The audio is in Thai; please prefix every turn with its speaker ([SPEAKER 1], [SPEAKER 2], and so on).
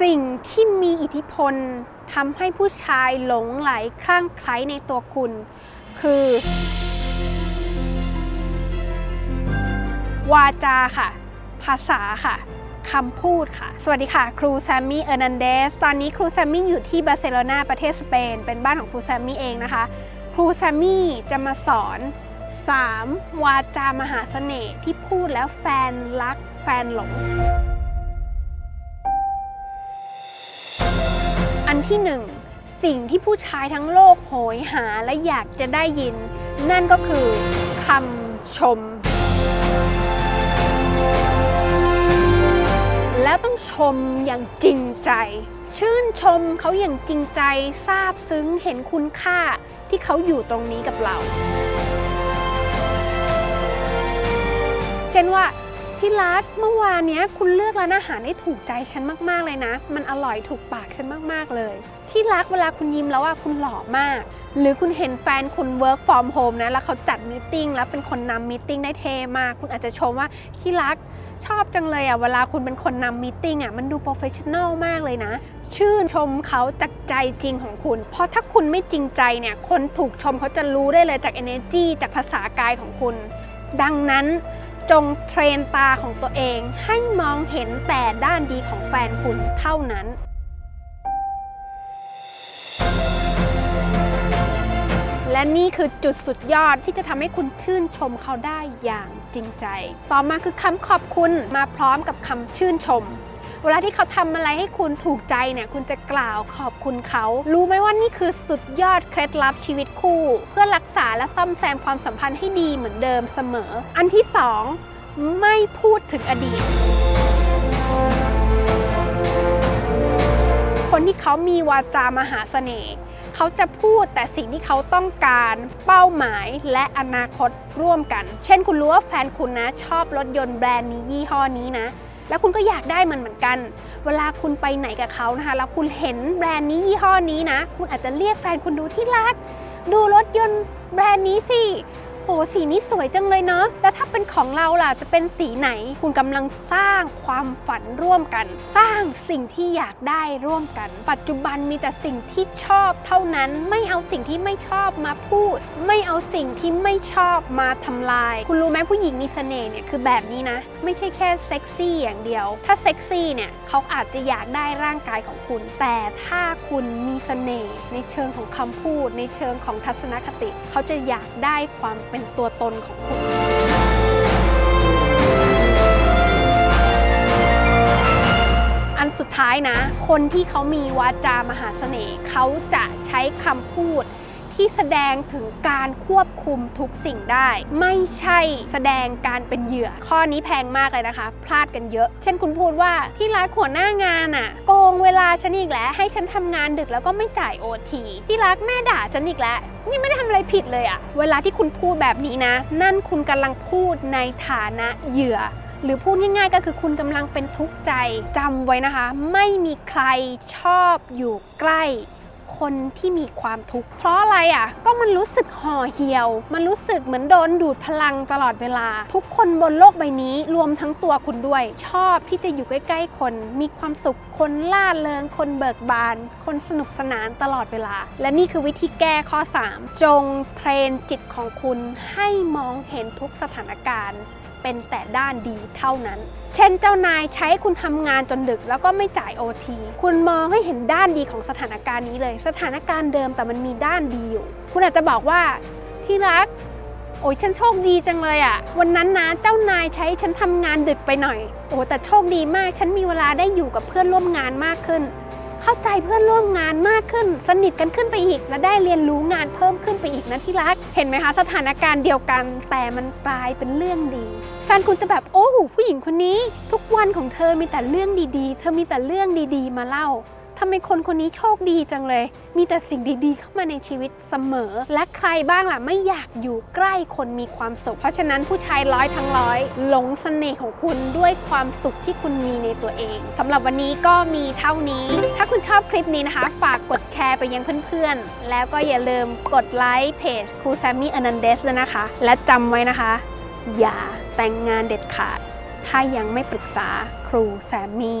[SPEAKER 1] สิ่งที่มีอิทธิพลทำให้ผู้ชายหลงไหลคลั่งไคล้ในตัวคุณ คือ วาจาค่ะ ภาษาค่ะคำพูดค่ะ สวัสดีค่ะ ครูแซมมี่เอร์นันเดส ตอนนี้ครูแซมมี่อยู่ที่บาร์เซโลนาประเทศสเปน เป็นบ้านของครูแซมมี่เองนะคะ ครูแซมมี่จะมาสอน 3. วาจามหาเสน่ห์ที่พูดแล้วแฟนรักแฟนหลง ที่หนึ่งสิ่งที่ผู้ชายทั้งโลกโหยหาและอยากจะได้ยิน นั่นก็คือคำชม แล้วต้องชมอย่างจริงใจ ชื่นชมเขาอย่างจริงใจซาบซึ้งเห็นคุณค่าที่เขาอยู่ตรงนี้กับเรา เช่นว่า ที่รักเมื่อวานนี้คุณเลือกร้านอาหารได้ถูกใจฉันมากๆเลยนะ มันอร่อยถูกปากฉันมากๆเลย ที่รักเวลาคุณยิ้มแล้วอะคุณหล่อมาก หรือคุณเห็นแฟนคุณ work from home นะ แล้วเขาจัดมิ팅แล้วเป็นคนนำมิ팅ได้เทมาก คุณอาจจะชมว่าที่รักชอบจังเลยอะเวลาคุณเป็นคนนำมิ팅งอะมันดูโปรเฟชชั่นอลมากเลยนะ ชื่นชมเขาจากใจจริงของคุณ เพราะถ้าคุณไม่จริงใจเนี่ยคนถูกชมเขาจะรู้ได้เลยจาก energy จากภาษากายของคุณ ดังนั้น จงเทรนตาของตัวเองให้มองเห็นแต่ด้านดีของแฟนคุณเท่านั้นและนี่คือจุดสุดยอดที่จะทำให้คุณชื่นชมเขาได้อย่างจริงใจ ต่อมาคือคำขอบคุณมาพร้อมกับคำชื่นชม เวลาที่เขาทำอะไรให้คุณถูกใจเนี่ยคุณจะกล่าวขอบคุณเขา รู้ไหมว่านี่คือสุดยอดเคล็ดลับชีวิตคู่ เพื่อรักษาและซ่อมแซมความสัมพันธ์ให้ดีเหมือนเดิมเสมอ อันที่สองไม่พูดถึงอดีตคนที่เขามีวาจามหาเสน่ห์เขาจะพูดแต่สิ่งที่เขาต้องการ เป้าหมายและอนาคตร่วมกัน เช่นคุณรู้ว่าแฟนคุณนะ ชอบรถยนต์แบรนด์นี้ยี่ห้อนี้นะ แล้วคุณก็อยากได้มันเหมือนกัน เวลาคุณไปไหนกับเขานะคะ แล้วคุณเห็นแบรนด์นี้ยี่ห้อนี้นะ คุณอาจจะเรียกแฟนคุณดูที่รัก ดูรถยนต์แบรนด์นี้สิ หสีนี้สวยจังเลยเนาะแล้วถ้าเป็นของเราล่ะจะเป็นสีไหน คุณกำลังสร้างความฝันร่วมกัน สร้างสิ่งที่อยากได้ร่วมกัน ปัจจุบันมีแต่สิ่งที่ชอบเท่านั้นไม่เอาสิ่งที่ไม่ชอบมาพูด ไม่เอาสิ่งที่ไม่ชอบมาทำลาย คุณรู้ไหมผู้หญิงมีเสน่ห์เนี่ยคือแบบนี้นะ ไม่ใช่แค่เซ็กซี่อย่างเดียว ถ้าเซ็กซี่เนี่ยเขาอาจจะอยากได้ร่างกายของคุณ แต่ถ้าคุณมีเสน่ห์ในเชิงของคำพูด ในเชิงของทัศนคติ เขาจะอยากได้ความเป็นตัวตนของคุณ อันสุดท้ายนะ คนที่เขามีวาจามหาเสน่ห์เขาจะใช้คำพูด ที่แสดงถึงการควบคุมทุกสิ่งได้ ไม่ใช่แสดงการเป็นเหยื่อ ข้อนี้แพงมากเลยนะคะ พลาดกันเยอะ เช่นคุณพูดว่าที่ร้านหัวหน้างานอะ่ะ โกงเวลาฉันอีกแล้ว ให้ฉันทำงานดึกแล้วก็ไม่จ่ายโอทีที่รักแม่ด่าฉันอีกแล้วนี่ไม่ได้ทำอะไรผิดเลยอะ่ะ เวลาที่คุณพูดแบบนี้นะ นั่นคุณกำลังพูดในฐานะเหยื่อหรือพูดง่ายๆก็คือคุณกำลังเป็นทุกข์ใจจำไว้นะคะ ไม่มีใครชอบอยู่ใกล้ คนที่มีความทุกข์เพราะอะไรอะ ก็มันรู้สึกห่อเหี่ยว มันรู้สึกเหมือนโดนดูดพลังตลอดเวลา ทุกคนบนโลกใบนี้รวมทั้งตัวคุณด้วย ชอบที่จะอยู่ใกล้ๆคน มีความสุขคนล่าเริงคนเบิกบาน คนสนุกสนานตลอดเวลา และนี่คือวิธีแก้ข้อ 3 จงเทรนจิตของคุณให้มองเห็นทุกสถานการณ์ เป็นแต่ด้านดีเท่านั้น เช่นเจ้านายใช้คุณทำงานจนดึกแล้วก็ไม่จ่ายโอทีคุณมองให้เห็นด้านดีของสถานการณ์นี้เลย สถานการณ์เดิมแต่มันมีด้านดีอยู่ คุณอาจจะบอกว่าที่รักโอ้ยฉันโชคดีจังเลยอะวันนั้นนะเจ้านายใช้ฉันทำงานดึกไปหน่อย โอ้แต่โชคดีมากฉันมีเวลาได้อยู่กับเพื่อนร่วมงานมากขึ้น เข้าใจเพื่อนร่วมงานมากขึ้น สนิทกันขึ้นไปอีก และได้เรียนรู้งานเพิ่มขึ้นไปอีกนะที่รัก เห็นไหมคะสถานการณ์เดียวกัน แต่มันกลายเป็นเรื่องดีแฟนคุณจะแบบโอ้ผู้หญิงคนนี้ ทุกวันของเธอมีแต่เรื่องดีๆ เธอมีแต่เรื่องดีๆ มาเล่า ทำไมคนคนนี้โชคดีจังเลย มีแต่สิ่งดีๆ เข้ามาในชีวิตเสมอ และใครบ้างล่ะไม่อยากอยู่ใกล้คนมีความสุข เพราะฉะนั้นผู้ชายร้อยทั้งร้อย หลงเสน่ห์ของคุณด้วยความสุขที่คุณมีในตัวเองสำหรับวันนี้ก็มีเท่านี้ ถ้าคุณชอบคลิปนี้นะคะ ฝากกดแชร์ไปยังเพื่อนๆ แล้วก็อย่าลืมกดไลค์เพจครูแซมมี่อนันเดสด้วยนะคะ และจำไว้นะคะ อย่าแต่งงานเด็ดขาด ถ้ายังไม่ปรึกษาครูแซมมี่